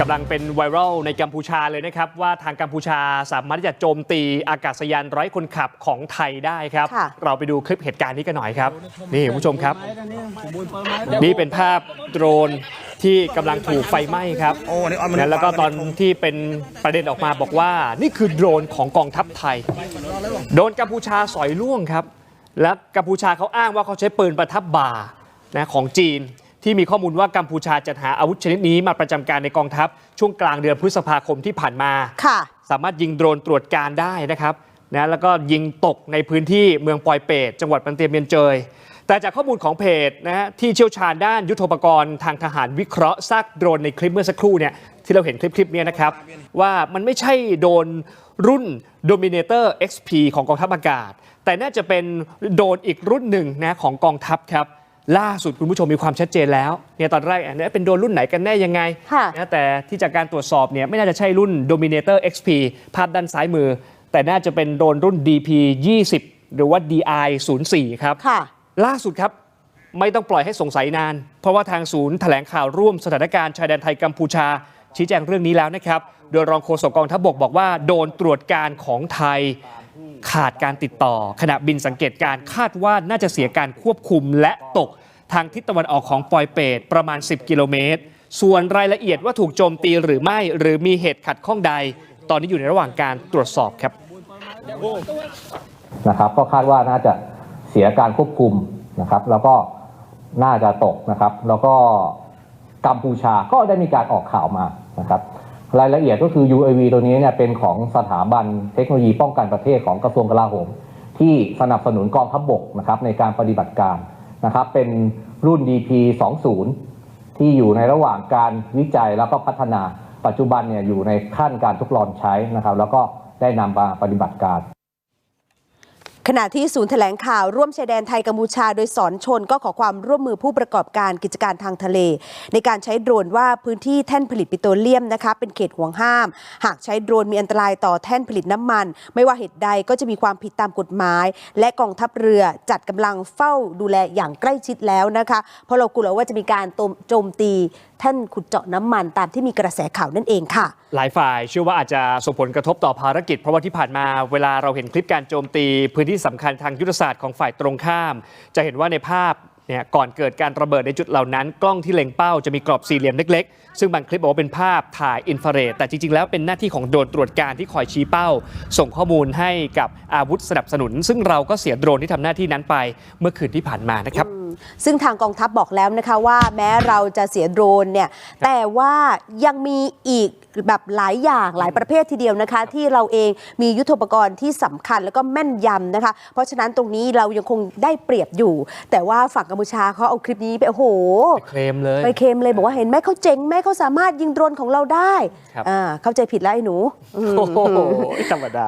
กำลังเป็นไวรัลในกัมพูชาเลยนะครับ ว่าทางกัมพูชาสามารถที่จะโจมตีอากาศยานไร้คนขับของไทยได้ครับค่ะเราไปดูคลิปเหตุการณ์นี้กันหน่อยครับ นี่คุณผู้ชมครับ นี่เป็นภาพโดรนที่กำลังถูกไฟไหม้ครับโอ้นี่เอามันแล้วก็ตอนที่เป็นประเด็นออกมาบอกว่า นี่คือโดรนของกองทัพไทย โดนกัมพูชาสอยล่วงครับ และกัมพูชาเขาอ้างว่าเขาใช้ปืนประทับบ่านะของจีน ที่มีข้อมูลว่ากัมพูชาจัดหาอาวุธชนิดนี้มาประจำการในกองทัพ ช่วงกลางเดือนพฤษภาคมที่ผ่านมา ค่ะ สามารถยิงโดรนตรวจการได้นะครับนะแล้วก็ยิงตกในพื้นที่เมืองปอยเปตจังหวัดปันเตียเมียนเจย แต่จากข้อมูลของเพจนะฮะที่เชี่ยวชาญด้านยุทโธปกรณ์ทางทหารวิเคราะห์ซากโดรนในคลิปเมื่อสักครู่เนี่ยที่เราเห็นคลิปคลิปเนี้ยนะครับ ว่ามันไม่ใช่โดรนรุ่น Dominator XP ของกองทัพอากาศ แต่น่าจะเป็นโดรนอีกรุ่นหนึ่งนะของกองทัพครับ ล่าสุดคุณผู้ชมมีความชัดเจนแล้วเนี่ยตอนแรกอันนี้เป็นโดรนรุ่นไหนกันแน่ยังไงค่ะนะแต่ที่จากการตรวจสอบเนี่ยไม่น่าจะใช่รุ่น Dominator XP ภาพด้านซ้ายมือ แต่น่าจะเป็นโดรนรุ่น DP 20หรือว่า DI 04ครับค่ะล่าสุดครับไม่ต้องปล่อยให้สงสัยนาน เพราะว่าทางศูนย์แถลงข่าวร่วมสถานการณ์ชายแดนไทยกัมพูชา ชี้แจงเรื่องนี้แล้วนะครับ โดยรองโฆษกกองทัพบกบอกว่าโดนตรวจการของไทย ขาดการติดต่อ ขณะบินสังเกตการคาดว่าน่าจะเสียการควบคุมและตกทางทิศตะวันออกของปอยเปตประมาณ 10 กิโลเมตร ส่วนรายละเอียดว่าถูกโจมตีหรือไม่ หรือมีเหตุขัดข้องใด ตอนนี้อยู่ในระหว่างการตรวจสอบครับนะครับ ก็คาดว่าน่าจะเสียการควบคุมนะครับ แล้วก็น่าจะตกนะครับ แล้วก็กัมพูชาก็ได้มีการออกข่าวมานะครับ รายละเอียดก็คือ UAV ตัวนี้เนี่ยเป็นของสถาบันเทคโนโลยีป้องกันประเทศของกระทรวงกลาโหม ที่สนับสนุนกองทัพบบกนะครับในการปฏิบัติการนะครับเป็นรุ่น DP 20ที่อยู่ในระหว่างการวิจัยแล้วก็พัฒนาปัจจุบันเนี่ยอยู่ในขั้นการทดลองใช้นะครับ แล้วก็ได้นำมาปฏิบัติการ ขณะที่ศูนย์แถลงข่าวร่วมชายแดนไทยกัมพูชาโดยสอนชนก็ขอความร่วมมือผู้ประกอบการกิจการทางทะเล ในการใช้โดรนว่าพื้นที่แท่นผลิตปิโตรเลียมนะคะเป็นเขตห่วงห้าม หากใช้โดรนมีอันตรายต่อแท่นผลิตน้ำมัน ไม่ว่าเหตุใดก็จะมีความผิดตามกฎหมาย และกองทัพเรือจัดกำลังเฝ้าดูแลอย่างใกล้ชิดแล้วนะคะเพราะเรากลัวว่าจะมีการโจมตีแท่นขุดเจาะน้ำมันตามที่มีกระแสข่าวนั่นเองค่ะ หลายฝ่ายเชื่อว่าอาจจะส่งผลกระทบต่อภารกิจ เพราะว่าที่ผ่านมาเวลาเราเห็นคลิปการโจมตีพื้นที่ที่สำคัญทางยุทธศาสตร์ของฝ่ายตรงข้าม จะเห็นว่าในภาพเนี่ยก่อนเกิดการระเบิดในจุดเหล่านั้น กล้องที่เล็งเป้าจะมีกรอบสี่เหลี่ยมเล็กๆ ซึ่งบางคลิปบอกว่าเป็นภาพถ่ายอินฟราเรดแต่จริง ๆ แล้วเป็นหน้าที่ของโดรนตรวจการที่คอยชี้เป้า ส่งข้อมูลให้กับอาวุธสนับสนุน ซึ่งเราก็เสียโดรนที่ทำหน้าที่นั้นไปเมื่อคืนที่ผ่านมานะครับ ซึ่งทางกองทัพบอกแล้วนะคะว่าแม้เราจะเสียโดรนเนี่ยแต่ว่ายังมีอีกแบบหลายอย่างหลายประเภททีเดียวนะคะ ที่เราเองมียุทโธปกรณ์ที่สำคัญแล้วก็แม่นยำนะคะ เพราะฉะนั้นตรงนี้เรายังคงได้เปรียบอยู่ แต่ว่าฝั่งกัมพูชาเขาเอาคลิปนี้ไปโอ้โหเคลมเลยไปเคลมเลยบอกว่าเห็นไหมเขาเจ๋งไหมเขาสามารถยิงโดรนของเราได้ครับอ่าเข้าใจผิดแล้วไอ้หนูอืมโอ้โหธรรมดา